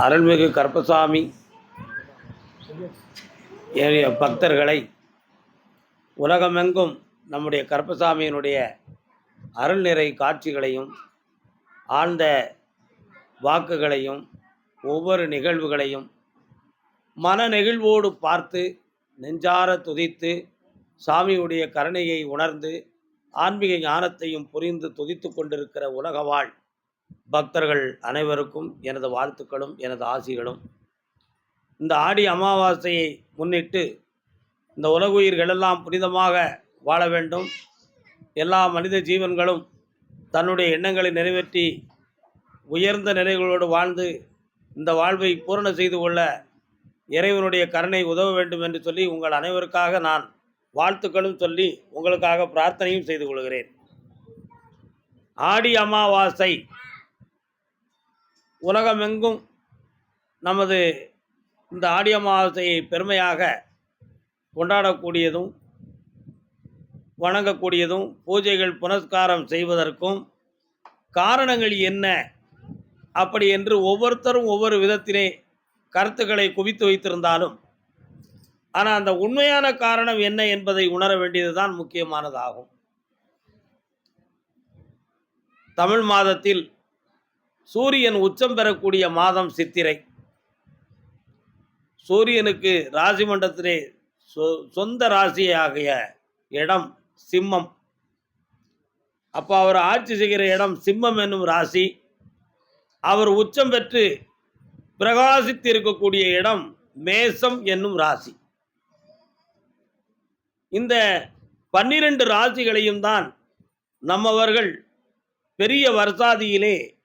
அருள்மிகு கருப்பசாமி என்னுடைய பக்தர்களை உலகமெங்கும் நம்முடைய கருப்பசாமியினுடைய அருள்நிறை காட்சிகளையும் ஆழ்ந்த வாக்குகளையும் ஒவ்வொரு நிகழ்வுகளையும் மன நெகிழ்வோடு பார்த்து நெஞ்சார துதித்து சாமியுடைய கருணையை உணர்ந்து ஆன்மீக ஞானத்தையும் புரிந்து துதித்து கொண்டிருக்கிற உலக வாழ் பக்தர்கள் அனைவருக்கும் எனது வாழ்த்துக்களும் எனது ஆசிகளும். இந்த ஆடி அமாவாசையை முன்னிட்டு இந்த உலகுயிர்கள் எல்லாம் புனிதமாக வாழ வேண்டும். எல்லா மனித ஜீவன்களும் தன்னுடைய எண்ணங்களை நிறைவேற்றி உயர்ந்த நிலைகளோடு வாழ்ந்து இந்த வாழ்வை பூரண செய்து கொள்ள இறைவனுடைய கருணை உதவ வேண்டும் என்று சொல்லி உங்கள் அனைவருக்காக நான் வாழ்த்துக்களும் சொல்லி உங்களுக்காக பிரார்த்தனையும் செய்து கொள்கிறேன். ஆடி அமாவாசை உலகமெங்கும் நமது இந்த ஆடிய மாதத்தை பெருமையாக கொண்டாடக்கூடியதும் வணங்கக்கூடியதும் பூஜைகள் புனஸ்காரம் செய்வதற்கும் காரணங்கள் என்ன அப்படி என்று ஒவ்வொருத்தரும் ஒவ்வொரு விதத்திலே கருத்துக்களை குவித்து வைத்திருந்தாலும் ஆனால் அந்த உண்மையான காரணம் என்ன என்பதை உணர வேண்டியதுதான் முக்கியமானதாகும். தமிழ் மாதத்தில் சூரியன் உச்சம் பெறக்கூடிய மாதம் சித்திரை. சூரியனுக்கு ராசி மண்டத்திலே சொ- சொந்த ராசியாகிய இடம் சிம்மம். அப்போ அவர் ஆட்சி செய்கிற இடம் சிம்மம் என்னும் ராசி. அவர் உச்சம் பெற்று பிரகாசித்து இருக்கக்கூடிய இடம் மேசம் என்னும் ராசி. இந்த பன்னிரண்டு ராசிகளையும் தான் நம்மவர்கள் பெரிய வருசாதியிலே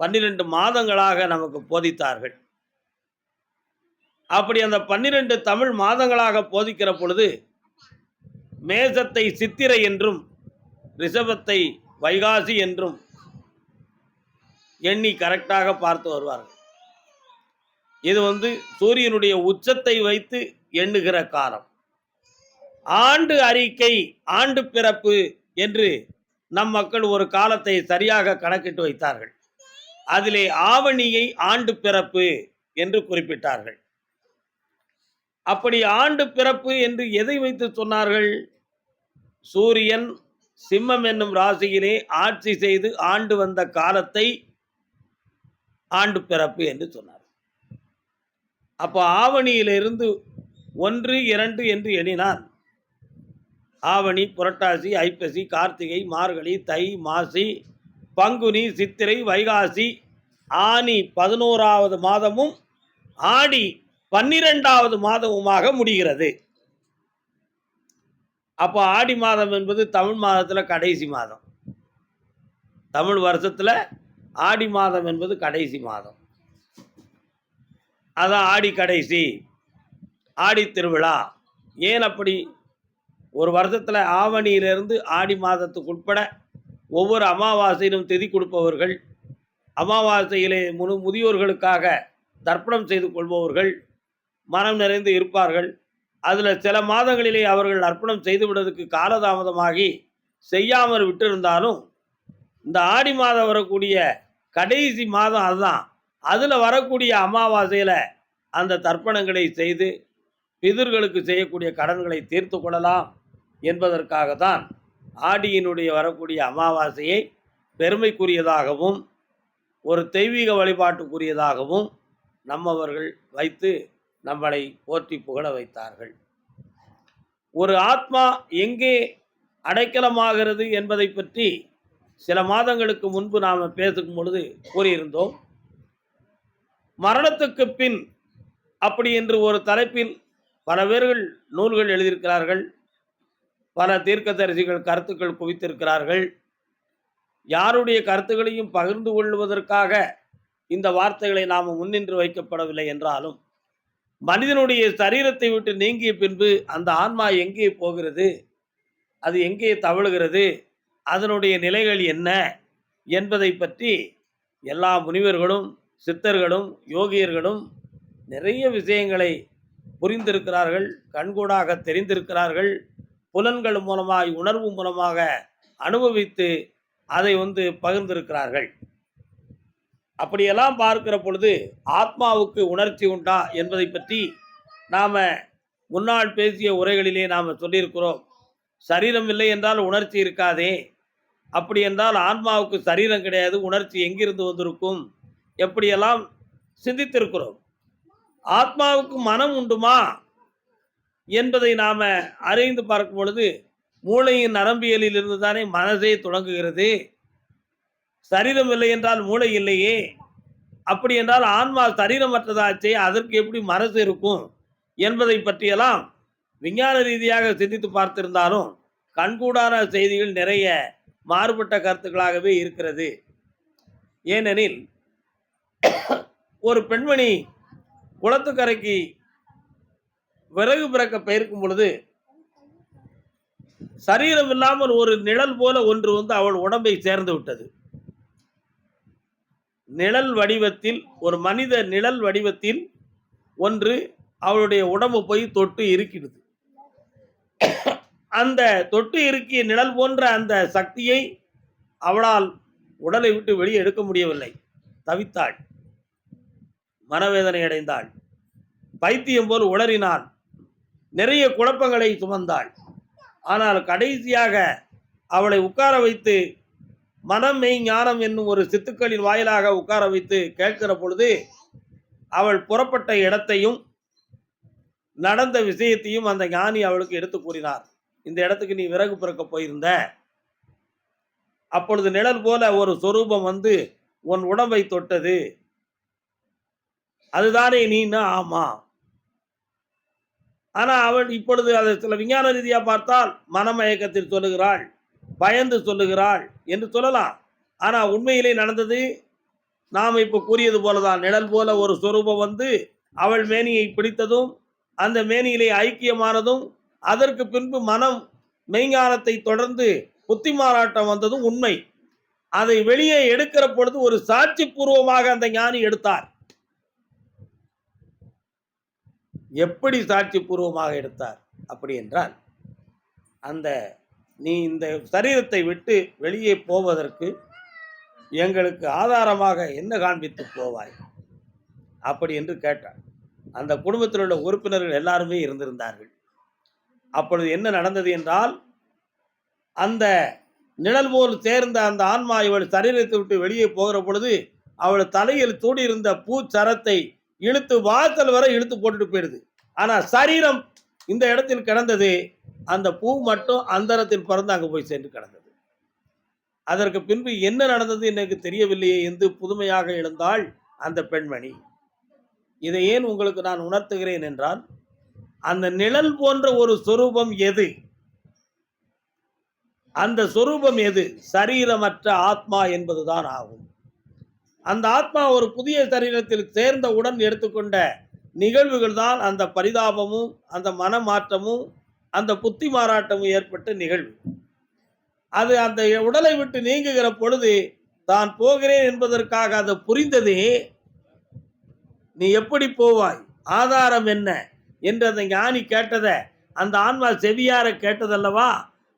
பன்னிரெண்டு மாதங்களாக நமக்கு போதித்தார்கள். அப்படி அந்த பன்னிரெண்டு தமிழ் மாதங்களாக போதிக்கிற பொழுது மேசத்தை சித்திரை என்றும் ரிஷபத்தை வைகாசி என்றும் எண்ணி கரெக்டாக பார்த்து வருவார்கள். இது வந்து சூரியனுடைய உச்சத்தை வைத்து எண்ணுகிற காலம். ஆண்டு அறிக்கை ஆண்டு பிறப்பு என்று நம் மக்கள் ஒரு காலத்தை சரியாக கணக்கிட்டு வைத்தார்கள். அதிலே ஆவணியை ஆண்டு பிறப்பு என்று குறிப்பிட்டார்கள். அப்படி ஆண்டு பிறப்பு என்று எதை வைத்து சொன்னார்கள்? சூரியன் சிம்மம் என்னும் ராசியிலே ஆட்சி செய்து ஆண்டு வந்த காலத்தை ஆண்டு பிறப்பு என்று சொன்னார் அப்போ ஆவணியிலிருந்து ஒன்று இரண்டு என்று எண்ணினார் ஆவணி புரட்டாசி ஐப்பசி கார்த்திகை மார்கழி தை மாசி பங்குனி சித்திரை வைகாசி ஆனி பதினோராவது மாதமும் ஆடி பன்னிரெண்டாவது மாதமுமாக முடிகிறது. அப்போ ஆடி மாதம் என்பது தமிழ் மாதத்தில் கடைசி மாதம். தமிழ் வருஷத்தில் ஆடி மாதம் என்பது கடைசி மாதம். அதான் ஆடி கடைசி ஆடி திருவிழா. ஏன் அப்படி? ஒரு வருஷத்தில் ஆவணியிலிருந்து ஆடி மாதத்துக்கு உட்பட ஒவ்வொரு அமாவாசையிலும் திதி கொடுப்பவர்கள் அமாவாசையிலே முழு முதியோர்களுக்காக தர்ப்பணம் செய்து கொள்பவர்கள் மனம் நிறைந்து இருப்பார்கள். அதில் சில மாதங்களிலே அவர்கள் அர்ப்பணம் செய்து விடுவதற்கு காலதாமதமாகி செய்யாமல் விட்டிருந்தாலும் இந்த ஆடி மாதம் வரக்கூடிய கடைசி மாதம் அதுதான். அதில் வரக்கூடிய அமாவாசையில் அந்த தர்ப்பணங்களை செய்து பிதர்களுக்கு செய்யக்கூடிய கடன்களை தீர்த்து கொள்ளலாம் என்பதற்காக தான் ஆடியினுடைய வரக்கூடிய அமாவாசையை பெருமைக்குரியதாகவும் ஒரு தெய்வீக வழிபாட்டுக்குரியதாகவும் நம்மவர்கள் வைத்து நம்மளை போற்றி புகழ வைத்தார்கள். ஒரு ஆத்மா எங்கே அடைக்கலமாகிறது என்பதை பற்றி சில மாதங்களுக்கு முன்பு நாம் பேசும் பொழுது கூறியிருந்தோம். மரணத்துக்கு பின் அப்படி என்று ஒரு தலைப்பில் பல பேர்கள் நூல்கள் எழுதியிருக்கிறார்கள். பல தீர்க்கதரிசிகள் கருத்துக்கள் குவித்திருக்கிறார்கள். யாருடைய கருத்துக்களையும் பகிர்ந்து கொள்வதற்காக இந்த வார்த்தைகளை நாம் முன்னின்று வைக்கப்படவில்லை என்றாலும் மனிதனுடைய சரீரத்தை விட்டு நீங்கிய பின்பு அந்த ஆன்மா எங்கே போகிறது? அது எங்கே தவழுகிறது? அதனுடைய நிலைகள் என்ன? என்பதை பற்றி எல்லா முனிவர்களும் சித்தர்களும் யோகியர்களும் நிறைய விஷயங்களை புரிந்திருக்கிறார்கள் கண்கூடாக தெரிந்திருக்கிறார்கள். புலன்கள் மூலமாய் உணர்வு மூலமாக அனுபவித்து அதை வந்து பகிர்ந்திருக்கிறார்கள். அப்படியெல்லாம் பார்க்கிற பொழுது ஆத்மாவுக்கு உணர்ச்சி உண்டா என்பதை பற்றி நாம் முன்னாள் பேசிய உரைகளிலே நாம் சொல்லியிருக்கிறோம். சரீரம் இல்லை என்றால் உணர்ச்சி இருக்காதே. அப்படி என்றால் ஆன்மாவுக்கு சரீரம் கிடையாது உணர்ச்சி எங்கிருந்து வந்திருக்கும் எப்படியெல்லாம் சிந்தித்திருக்கிறோம். ஆத்மாவுக்கு மனம் உண்டுமா? என்பதை நாம் அறிந்து பார்க்கும் பொழுது மூளையின் நரம்பியலில் இருந்து தானே மனதே தொடங்குகிறது? சரீரம் இல்லை என்றால் மூளை இல்லையே? அப்படி என்றால் ஆன்மா சரீரமற்றதாச்சே அதற்கு எப்படி மனசு இருக்கும் என்பதை பற்றியெல்லாம் விஞ்ஞான ரீதியாக சிந்தித்து பார்த்திருந்தாலும் கண்கூடான செய்திகள் நிறைய மாறுபட்ட கருத்துக்களாகவே இருக்கிறது. ஏனெனில் ஒரு பெண்மணி குளத்துக்கரைக்கு விறகு பிறக்க பெயர்க்கும் பொழுது சரீரம் இல்லாமல் ஒரு நிழல் போல ஒன்று வந்து அவள் உடம்பை சேர்ந்து விட்டது. நிழல் வடிவத்தில் ஒரு மனித நிழல் வடிவத்தில் ஒன்று அவளுடைய உடம்பு போய் தொட்டு இருக்கிறது. அந்த தொட்டு இருக்கிய நிழல் போன்ற அந்த சக்தியை அவளால் உடலை விட்டு வெளியே எடுக்க முடியவில்லை. தவித்தாள். மனவேதனை அடைந்தாள். பைத்தியம் போல் உளறினாள். நிறைய குழப்பங்களை சுமந்தாள். ஆனால் கடைசியாக அவளை உட்கார வைத்து மனம் மெய் ஞானம் என்னும் ஒரு சித்துக்களின் வாயிலாக உட்கார வைத்து கேட்கிற பொழுது அவள் புறப்பட்ட இடத்தையும் நடந்த விஷயத்தையும் அந்த ஞானி அவளுக்கு எடுத்து கூறினார். இந்த இடத்துக்கு நீ விறகு பிறக்க போயிருந்த. அப்பொழுது நிழல் போல ஒரு சொரூபம் வந்து உன் உடம்பை தொட்டது. அதுதானே நீன்னா ஆமா. ஆனால் அவள் இப்பொழுது அதை சில விஞ்ஞான ரீதியாக பார்த்தால் மனமயக்கத்தில் சொல்லுகிறாள் பயந்து சொல்லுகிறாள் என்று சொல்லலாம். ஆனால் உண்மையிலே நடந்தது நாம் இப்போ கூறியது போலதான். நிழல் போல ஒரு சொரூபம் வந்து அவள் மேனியை பிடித்ததும் அந்த மேனியிலே ஐக்கியமானதும் அதற்கு பின்பு மனம் மெய்ஞானத்தை தொடர்ந்து புத்தி மாறாட்டம் வந்ததும் உண்மை. அதை வெளியே எடுக்கிற பொழுது ஒரு சாட்சி பூர்வமாக அந்த ஞானி எடுத்தார். எப்படி சாட்சி பூர்வமாக எடுத்தார்? அப்படி என்றால் அந்த நீ இந்த சரீரத்தை விட்டு வெளியே போவதற்கு எங்களுக்கு ஆதாரமாக என்ன காண்பித்து போவாய்? அப்படி என்று கேட்டார் அந்த குடும்பத்தில் உள்ள உறுப்பினர்கள் எல்லாருமே இருந்திருந்தார்கள். அப்பொழுது என்ன நடந்தது என்றால் அந்த நிழல் போல் சேர்ந்த அந்த ஆன்மா இவள் சரீரத்தை விட்டு வெளியே போகிற பொழுது அவள் தலையில் தூடியிருந்த பூச்சரத்தை இழுத்து வாத்தல் வரை இழுத்து போட்டுட்டு போயிடுது ஆனால் சரீரம் இந்த இடத்தில் கிடந்தது அந்த பூ மட்டும் அந்தரத்தில் பறந்து அங்கே போய் சென்று கிடந்தது. அதற்கு பின்பு என்ன நடந்தது எனக்கு தெரியவில்லையே என்று புதுமையாக எழுந்தாள் அந்த பெண்மணி. இதை ஏன் உங்களுக்கு நான் உணர்த்துகிறேன் என்றால் அந்த நிழல் போன்ற ஒரு சொரூபம் எது? அந்த சொரூபம் எது? சரீரமற்ற ஆத்மா என்பதுதான் ஆகும். அந்த ஆத்மா ஒரு புதிய சரீரத்தில் சேர்ந்தவுடன் எடுத்துக்கொண்ட நிகழ்வுகள் தான் அந்த பரிதாபமும் அந்த மனமாற்றமும் அந்த புத்தி மாறாட்டமும் ஏற்பட்ட நிகழ்வு. அது அந்த உடலை விட்டு நீங்குகிற பொழுது தான் போகிறேன் என்பதற்காக அதை புரிந்ததே நீ எப்படி போவாய் ஆதாரம் என்ன என்று அந்த ஞானி கேட்டதை அந்த ஆன்மா செவியார கேட்டதல்லவா?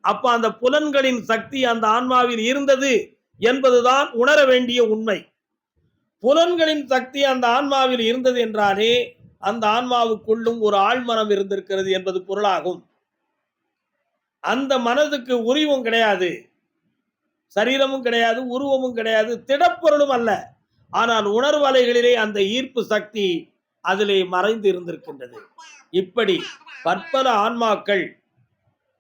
அப்போ அந்த புலன்களின் சக்தி அந்த ஆன்மாவில் இருந்தது என்பதுதான் உணர வேண்டிய உண்மை. புலன்களின் சக்தி அந்த ஆன்மாவில் இருந்தது என்றாலே அந்த ஆன்மாவுக்குள்ளும் ஒரு ஆழ்மனம் இருந்திருக்கிறது என்பது பொருளாகும். அந்த மனதுக்கு உரிவும் கிடையாது. சரீரமும் கிடையாது உருவமும் கிடையாது திடப்பொருளும் அல்ல. ஆனால் உணர்வலைகளிலே அந்த ஈர்ப்பு சக்தி அதிலே மறைந்து இருந்திருக்கின்றது. இப்படி பற்பல ஆன்மாக்கள்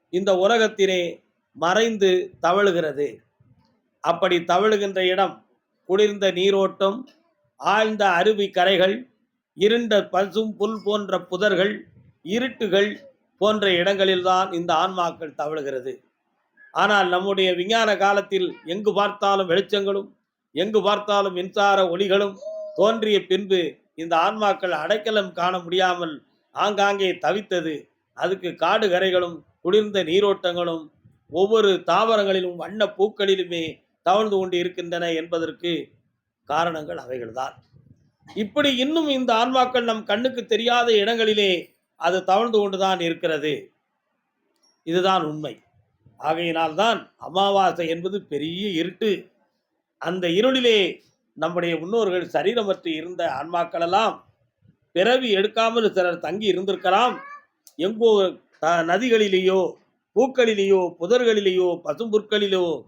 இந்த உலகத்திலே மறைந்து தவழுகிறது. அப்படி தவழுகின்ற இடம் குளிர்ந்த நீரோட்டம் ஆழ்ந்த அருவி கரைகள் இருண்ட பசும் புல் போன்ற புதர்கள் இருட்டுகள் போன்ற இடங்களில்தான் இந்த ஆன்மாக்கள் தவழுகிறது. ஆனால் நம்முடைய விஞ்ஞான காலத்தில் எங்கு பார்த்தாலும் வெளிச்சங்களும் எங்கு பார்த்தாலும் மின்சார ஒளிகளும் தோன்றிய பின்பு இந்த ஆன்மாக்கள் அடைக்கலம் காண முடியாமல் ஆங்காங்கே தவித்தது. அதுக்கு காடு கரைகளும் குளிர்ந்த நீரோட்டங்களும் ஒவ்வொரு தாவரங்களிலும் வண்ண பூக்களிலுமே தவழ்ந்து கொண்டு இருக்கின்றன என்பதற்கு காரணங்கள் அவைகள்தான். இப்படி இன்னும் இந்த ஆன்மாக்கள் நம் கண்ணுக்கு தெரியாத இடங்களிலே அது தவழ்ந்து கொண்டுதான் இருக்கிறது. இதுதான் உண்மை. ஆகையினால்தான் அமாவாசை என்பது பெரிய இருட்டு. அந்த இருளிலே நம்முடைய முன்னோர்கள் சரீரமற்று இருந்த ஆன்மாக்களெல்லாம் பிறவி எடுக்காமல் சிலர் தங்கி இருந்திருக்கலாம். எங்கோ த- நதிகளிலேயோ பூக்களிலேயோ புதர்களிலேயோ பசும்புற்களிலோ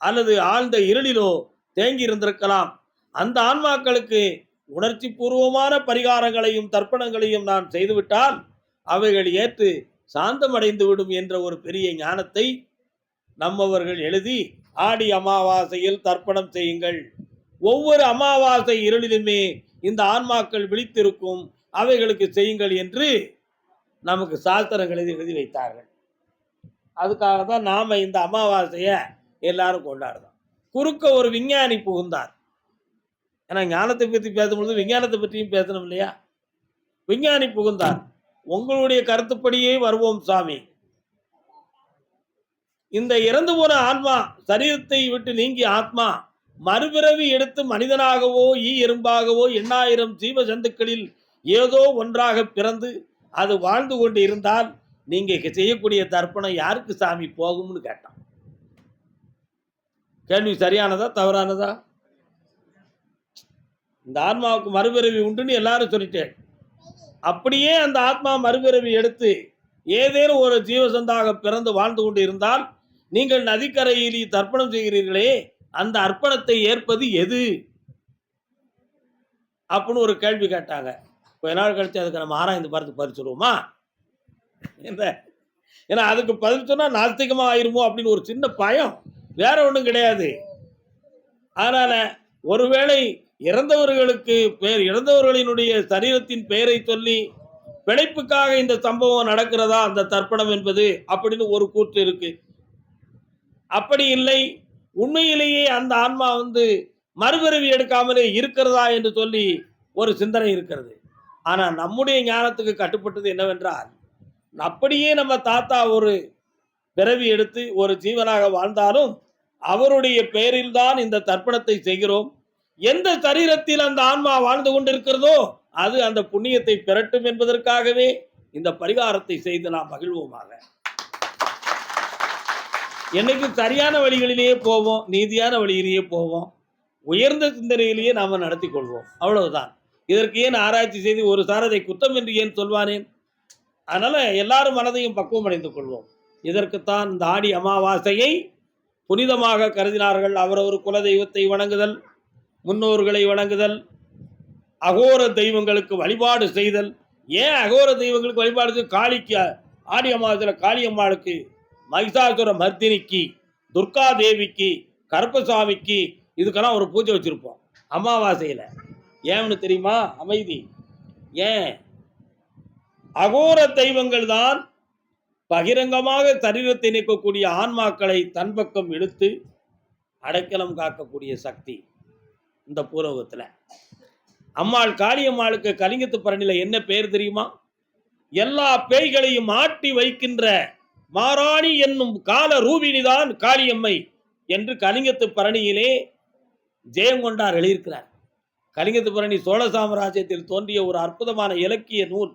அல்லது ஆழ்ந்த இருளிலோ தேங்கி இருந்திருக்கலாம். அந்த ஆன்மாக்களுக்கு உணர்ச்சி பூர்வமான பரிகாரங்களையும் தர்ப்பணங்களையும் நான் செய்துவிட்டால் அவைகள் ஏற்று சாந்தமடைந்து விடும் என்ற ஒரு பெரிய ஞானத்தை நம்மவர்கள் எழுதி ஆடி அமாவாசையில் தர்ப்பணம் செய்யுங்கள். ஒவ்வொரு அமாவாசை இருளிலுமே இந்த ஆன்மாக்கள் விழித்திருக்கும் அவைகளுக்கு செய்யுங்கள் என்று நமக்கு சாஸ்திரங்களை எழுதி வைத்தார்கள். அதுக்காக தான் நாம் இந்த அமாவாசையை எல்லாரும் கொண்டாடுறோம் குறுக்க ஒரு விஞ்ஞானி புகுந்தார். ஏன்னா ஞானத்தை பற்றி பேசும்பொழுது விஞ்ஞானத்தை பற்றியும் பேசணும் இல்லையா? விஞ்ஞானி புகுந்தார். உங்களுடைய கருத்துப்படியே வருவோம் சாமி. இந்த இறந்து போன ஆன்மா சரீரத்தை விட்டு நீங்கி ஆத்மா மறுபிறவி எடுத்து மனிதனாகவோ ஈ எறும்பாகவோ எண்ணாயிரம் ஜீவ ஜந்துக்களில் ஏதோ ஒன்றாக பிறந்து அது வாழ்ந்து கொண்டு இருந்தால் நீங்க செய்யக்கூடிய தர்ப்பணம் யாருக்கு சாமி போகும்னு கேட்டான். கேள்வி சரியானதா தவறானதா? இந்த ஆத்மாவுக்கு மறுபிறவி உண்டுன்னு எல்லாரும் சொல்லிட்டேன். அப்படியே அந்த ஆத்மா மறுபிறவி எடுத்து ஏதேனும் ஒரு ஜீவசந்தாக பிறந்து வாழ்ந்து கொண்டு இருந்தால் நீங்கள் நதிக்கரையில் தர்ப்பணம் செய்கிறீர்களே அந்த அர்ப்பணத்தை ஏற்பது எது? அப்படின்னு ஒரு கேள்வி கேட்டாங்க. கொஞ்ச நாள் கழிச்சு அதுக்கு நம்ம ஆராய்ந்து பார்த்து பறிச்சுடுவோமா என்ன? ஏன்னா அதுக்கு பதில் சொன்னால் நாஸ்திகமாக ஆயிருமோ அப்படின்னு ஒரு சின்ன பயம். வேற ஒன்றும் கிடையாது. அதனால் ஒருவேளை இறந்தவர்களுக்கு பேர் இறந்தவர்களினுடைய சரீரத்தின் பெயரை சொல்லி பிழைப்புக்காக இந்த சம்பவம் நடக்கிறதா? அந்த தர்ப்பணம் என்பது அப்படின்னு ஒரு கூற்று இருக்கு. அப்படி இல்லை உண்மையிலேயே அந்த ஆன்மா வந்து மறுபிறவி எடுக்காமலே இருக்கிறதா என்று சொல்லி ஒரு சிந்தனை இருக்கிறது. ஆனால் நம்முடைய ஞானத்துக்கு கட்டுப்பட்டது என்னவென்றால் அப்படியே நம்ம தாத்தா ஒரு பிறவி எடுத்து ஒரு ஜீவனாக வாழ்ந்தாலும் அவருடைய பெயரில் தான் இந்த தர்ப்பணத்தை செய்கிறோம். எந்த சரீரத்தில் அந்த ஆன்மா வாழ்ந்து கொண்டிருக்கிறதோ அது அந்த புண்ணியத்தை பெறட்டும் என்பதற்காகவே இந்த பரிகாரத்தை செய்து நாம் மகிழ்வோமாக. என்னைக்கு சரியான வழிகளிலேயே போவோம் நீதியான வழியிலேயே போவோம் உயர்ந்த சிந்தனையிலேயே நாம் நடத்தி கொள்வோம். அவ்வளவுதான். இதற்கு ஏன் ஆராய்ச்சி செய்து ஒரு சாரதை குத்தம் என்று ஏன் சொல்வானேன்? அதனால எல்லாரும் மனதையும் பக்குவம் அடைந்து கொள்வோம். இதற்குத்தான் இந்த ஆடி அமாவாசையை புனிதமாக கருதினார்கள். அவரவர் குல தெய்வத்தை வணங்குதல் முன்னோர்களை வணங்குதல் அகோர தெய்வங்களுக்கு வழிபாடு செய்தல். ஏன் அகோர தெய்வங்களுக்கு வழிபாடு செய்ய? காளிக்கு ஆடி அமாவாசையில் காளியம்மாளுக்கு மகிஷாசுர மர்தினிக்கு துர்கா தேவிக்கு கருப்பசாமிக்கு இதுக்கெல்லாம் ஒரு பூஜை வச்சுருப்போம். அமாவாசையில். ஏன்னு தெரியுமா? அமைதி. ஏன்? அகோர தெய்வங்கள் தான் பகிரங்கமாக சரீரத்தை நிற்கக்கூடிய ஆன்மாக்களை தன் பக்கம் இழுத்து அடைக்கலம் காக்கக்கூடிய சக்தி இந்த பூரவத்தில் அம்மாள் காளியம்மாளுக்கு கலிங்கத்து பரணியில் என்ன பெயர் தெரியுமா? எல்லா பேய்களையும் ஆட்டி வைக்கின்ற மாராணி என்னும் கால ரூபினிதான் காளியம்மை என்று கலிங்கத்து பரணியிலே ஜெயங்கொண்டார் எழுதியிருக்கிறார். கலிங்கத்து பரணி சோழ சாம்ராஜ்யத்தில் தோன்றிய ஒரு அற்புதமான இலக்கிய நூல்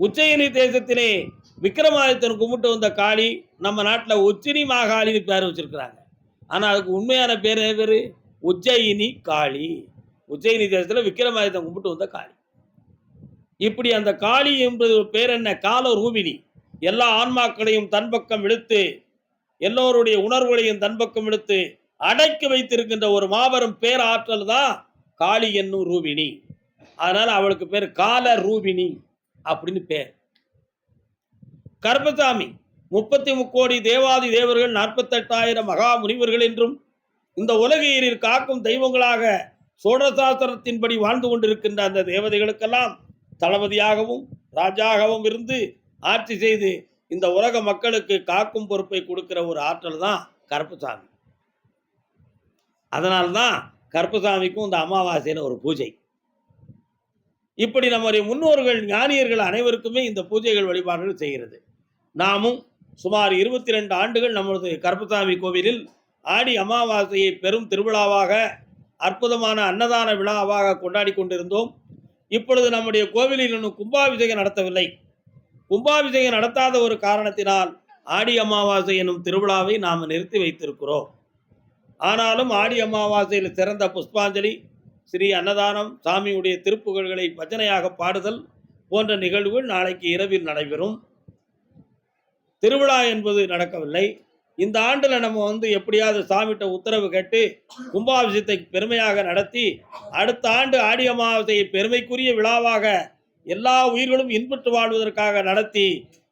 உச்சயினி தேசத்திலே விக்ரமாதித்தன் கும்பிட்டு வந்த காளி நம்ம நாட்டில் உச்சினி மாகாளின்னு பேர் வச்சிருக்கிறாங்க. ஆனால் அதுக்கு உண்மையான பேர் என்ன பேர்? உஜ்ஜயினி காளி. உஜ்ஜயினி தேசத்தில் விக்ரமாதித்தன் கும்பிட்டு வந்த காளி. இப்படி அந்த காளி என்பது பேர் என்ன? கால ரூபினி. எல்லா ஆன்மாக்களையும் தன் பக்கம் இழுத்து எல்லோருடைய உணர்வுகளையும் தன் பக்கம் இழுத்து அடக்கி வைத்திருக்கின்ற ஒரு மாபெரும் பேராற்றல் தான் காளி என்னும் ரூபினி. அதனால் அவளுக்கு பேர் கால ரூபினி. அப்படின்னு பேர். கருப்பசாமி முப்பத்தி முக்கோடி தேவாதி தேவர்கள் நாற்பத்தெட்டாயிரம் மகா முனிவர்கள் என்றும் இந்த உலகையீரில் காக்கும் தெய்வங்களாக சோழசாஸ்திரத்தின்படி வாழ்ந்து கொண்டிருக்கின்ற அந்த தேவதைகளுக்கெல்லாம் தளபதியாகவும் ராஜாகவும் இருந்து ஆட்சி செய்து இந்த உலக மக்களுக்கு காக்கும் பொறுப்பை கொடுக்கிற ஒரு ஆற்றல் தான் கருப்பசாமி. அதனால்தான் கருப்பசாமிக்கும் இந்த அமாவாசையில் ஒரு பூஜை. இப்படி நம்முடைய முன்னோர்கள் ஞானியர்கள் அனைவருக்குமே இந்த பூஜைகள் வழிபாடுகள் செய்கிறது. நாமும் சுமார் இருபத்தி ரெண்டு ஆண்டுகள் நமது கருப்பசாமி கோவிலில் ஆடி அமாவாசையை பெரும் திருவிழாவாக அற்புதமான அன்னதான விழாவாக கொண்டாடி கொண்டிருந்தோம். இப்பொழுது நம்முடைய கோவிலில் இன்னும் கும்பாபிஷேகம் நடத்தவில்லை. கும்பாபிஷேகம் நடத்தாத ஒரு காரணத்தினால் ஆடி அமாவாசை என்னும் திருவிழாவை நாம் நிறுத்தி வைத்திருக்கிறோம். ஆனாலும் ஆடி அமாவாசையில் சிறந்த புஷ்பாஞ்சலி ஸ்ரீ அன்னதானம் சாமியுடைய திருப்புகழ்களை பஜனையாக பாடுதல் போன்ற நிகழ்வுகள் நாளைக்கு இரவில் நடைபெறும். திருவிழா என்பது நடக்கவில்லை. இந்த ஆண்டில் நம்ம வந்து எப்படியாவது சாமிகிட்ட உத்தரவு கேட்டு கும்பாபிஷத்தை பெருமையாக நடத்தி அடுத்த ஆண்டு ஆடி அமாவாசையை பெருமைக்குரிய விழாவாக எல்லா உயிர்களும் இன்புற்று வாழ்வதற்காக நடத்தி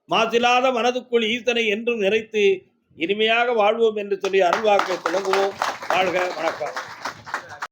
மாசில்லாத மனதுக்குள் ஈசனை என்றும் நிறைத்து இனிமையாக வாழ்வோம் என்று சொல்லி அருள்வாக்கை தொடங்குவோம். வாழ்க வணக்கம்.